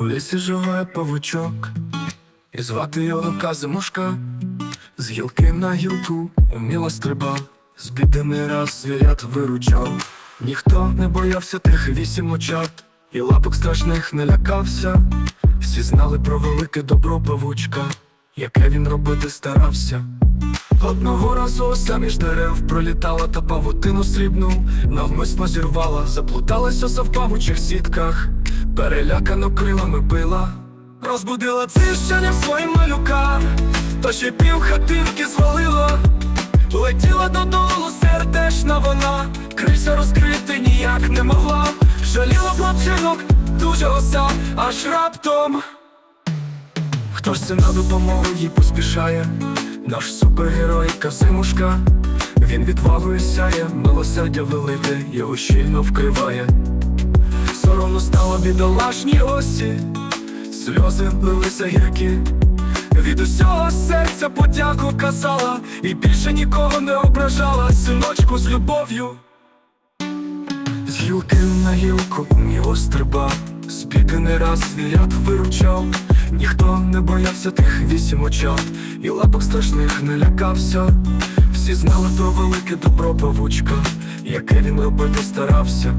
У лісі живе павучок, і звати його Казимушка. З гілки на гілку уміло стрибав, з біди не раз звірят виручав. Ніхто не боявся тих вісім очат, і лапок страшних не лякався. Всі знали про велике добро павучка, яке він робити старався. Одного разу самі ж дерев пролітала та павутину срібну, навмисно зірвала, заплуталася в павучих сітках, перелякано крилами била, розбудила цищанням своїм малюкам, то ще пів хатинки звалила, летіла додолу сердешна вона, крильця розкрити ніяк не могла, жаліла хлопчинок, дуже оса, аж раптом. Хто це на допомогу їй поспішає? Наш супергерой Казимушка Він відвагою сяє, милосердя велике його щільно вкриває. Соромно стало бідолашній осі, сльози лилися гіркі. Від усього серця подяку казала, і більше нікого не ображала, синочку з любов'ю. З гілки на гілку стрибав, з біди не раз звірят виручав, ніхто не боявся тих вісім очат, і лапок страшних не лякався. Всі знали про велике добро павучка, яке він робити старався.